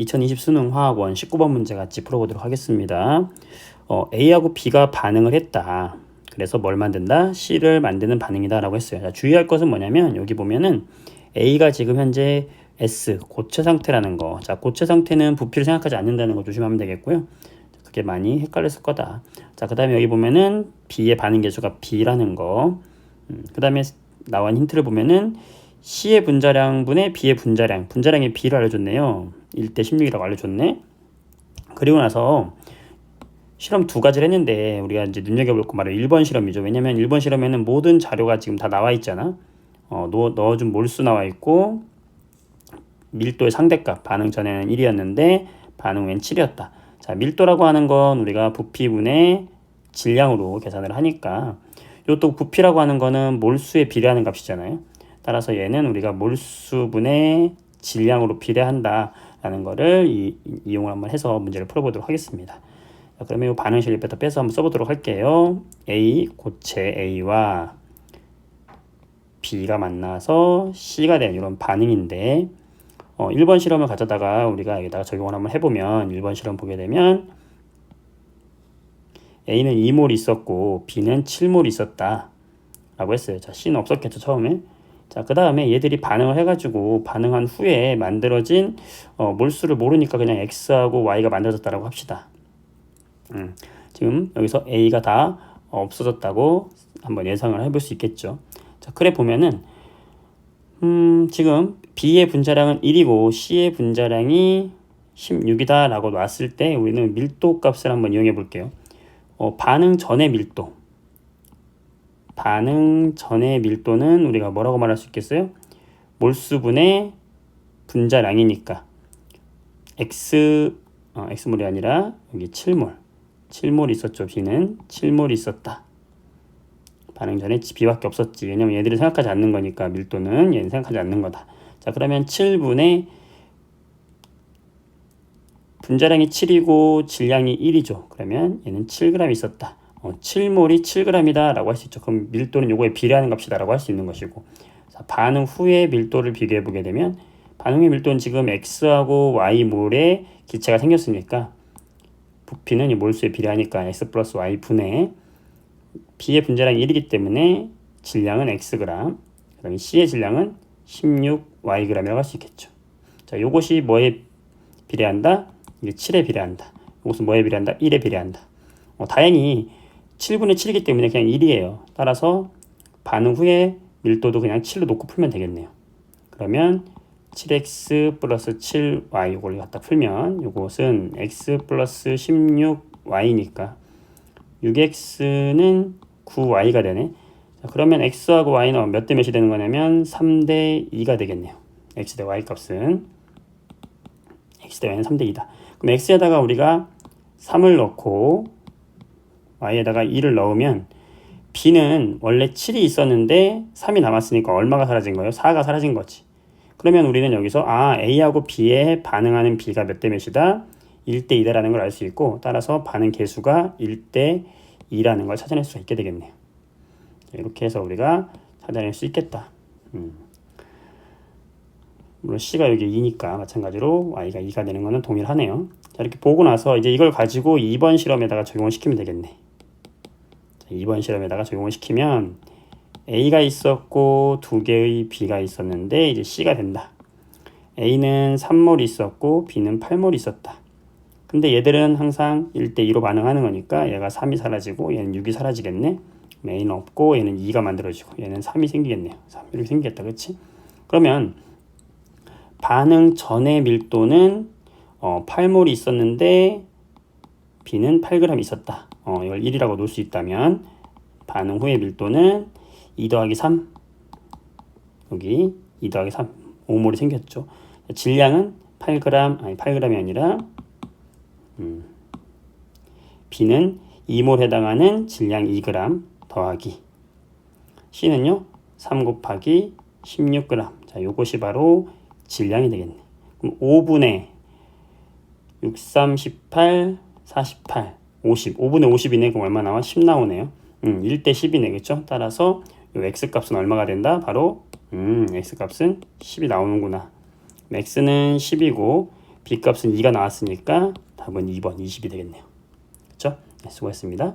2020 수능 화학원 19번 문제 같이 풀어보도록 하겠습니다. 어, A하고 B가 반응을 했다. 그래서 뭘 만든다? C를 만드는 반응이다 라고 했어요. 자, 주의할 것은 뭐냐면 여기 보면은 A가 지금 현재 S, 고체 상태라는 거. 자, 고체 상태는 부피를 생각하지 않는다는 거 조심하면 되겠고요. 그게 많이 헷갈렸을 거다. 자, 그 다음에 여기 보면은 B의 반응 계수가 B라는 거. 음, 그 다음에 나온 힌트를 보면은 C의 분자량분의 B의 분자량, 분자량의 B를 알려줬네요. 1대 16이라고 알려줬네. 그리고 나서 실험 두 가지를 했는데 우리가 이제 눈여겨볼 거 말은 1번 실험이죠. 왜냐면 1번 실험에는 모든 자료가 지금 다 나와 있잖아. 어, 넣어, 넣어준 몰수 나와 있고 밀도의 상대값 반응 전에는 1이었는데 반응 후엔 7이었다. 자, 밀도라고 하는 건 우리가 부피분의 질량으로 계산을 하니까 이것도 부피라고 하는 거는 몰수에 비례하는 값이잖아요. 따라서 얘는 우리가 몰수분의 질량으로 비례한다라는 거를 이, 이용을 한번 해서 문제를 풀어보도록 하겠습니다. 자, 그러면 이 반응 실립부터 빼서 한번 써보도록 할게요. A 고체 A와 B가 만나서 C가 된 이런 반응인데 어, 1번 실험을 가져다가 우리가 여기다가 적용을 한번 해보면 1번 실험 보게 되면 A는 2몰 있었고 B는 7몰 있었다 라고 했어요. 자, C는 없었겠죠 처음에. 자, 그 다음에 얘들이 반응을 해가지고 반응한 후에 만들어진 어, 몰수를 모르니까 그냥 X하고 Y가 만들어졌다라고 합시다. 음, 지금 여기서 A가 다 없어졌다고 한번 예상을 해볼 수 있겠죠. 자, 그래 보면은 음, 지금 B의 분자량은 1이고 C의 분자량이 16이다 라고 놨을 때 우리는 밀도 값을 한번 이용해 볼게요. 어, 반응 전의 밀도. 반응 전의 밀도는 우리가 뭐라고 말할 수 있겠어요? 몰수분의 분자량이니까. X 어, x몰이 아니라 여기 7몰. 7몰 있었죠 B는. 7몰 있었다. 반응 전에 B밖에 없었지. 왜냐면 얘들이 생각하지 않는 거니까 밀도는 얘는 생각하지 않는 거다. 자 그러면 7분의 분자량이 7이고 질량이 1이죠. 그러면 얘는 7g 있었다 어, 7몰이 7g이다 라고 할 수 있죠. 그럼 밀도는 요거에 비례하는 값이다 라고 할 수 있는 것이고 자, 반응 후에 밀도를 비교해 보게 되면 반응 의 밀도는 지금 x하고 y몰의 기체가 생겼으니까 부피는 이 몰수에 비례하니까 x 플러스 y 분의 b의 분자량이 1이기 때문에 질량은 xg 그 다음에 c의 질량은 16yg이라고 할 수 있겠죠. 자, 요것이 뭐에 비례한다? 이게 7에 비례한다. 이것은 뭐에 비례한다? 1에 비례한다. 어, 다행히 7분의 7이기 때문에 그냥 1이에요. 따라서 반응 후에 밀도도 그냥 7로 놓고 풀면 되겠네요. 그러면 7x 플러스 7y 이걸 갖다 풀면 이것은 x 플러스 16y니까 6x는 9y가 되네. 자, 그러면 x하고 y는 몇 대 몇이 되는 거냐면 3대 2가 되겠네요. x 대 y 값은 x 대 y는 3대 2다. 그럼 x에다가 우리가 3을 넣고 y에다가 2를 넣으면 b는 원래 7이 있었는데 3이 남았으니까 얼마가 사라진 거예요? 4가 사라진 거지. 그러면 우리는 여기서 아 a하고 b에 반응하는 b가 몇 대 몇이다? 1대 2다라는 걸 알 수 있고 따라서 반응 개수가 1대 2라는 걸 찾아낼 수 있게 되겠네요. 이렇게 해서 우리가 찾아낼 수 있겠다. 음. 물론 c가 여기 2니까 마찬가지로 y가 2가 되는 것은 동일하네요. 자, 이렇게 보고 나서 이제 이걸 가지고 2번 실험에다가 적용을 시키면 되겠네. 2번 실험에다가 적용을 시키면 A가 있었고 두 개의 B가 있었는데 이제 C가 된다. A는 3몰 있었고 B는 8몰 있었다. 근데 얘들은 항상 1대2로 반응하는 거니까 얘가 3이 사라지고 얘는 6이 사라지겠네. A는 없고 얘는 2가 만들어지고 얘는 3이 생기겠네요. 3 이렇게 생기겠다. 그렇지? 그러면 반응 전의 밀도는 어, 8몰이 있었는데 B는 8g 있었다. 어, 이걸 1이라고 놓을 수 있다면 반응 후의 밀도는 2 더하기 3 여기 2 더하기 3 5몰이 생겼죠. 질량은 8g 아니 8g이 아니라 음, B는 2몰 해당하는 질량 2g 더하기. C는요? 3 곱하기 16g 자 요것이 바로 질량이 되겠네. 그럼 5분의 6, 3, 18, 48 50, 5분의 50이네. 그럼 얼마 나와? 10 나오네요. 음, 1대 10이네. 그쵸? 따라서 요 x값은 얼마가 된다? 바로 음, x값은 10이 나오는구나. x는 10이고 B 값은 2가 나왔으니까 답은 2번 20이 되겠네요. 그렇죠? 네, 수고했습니다.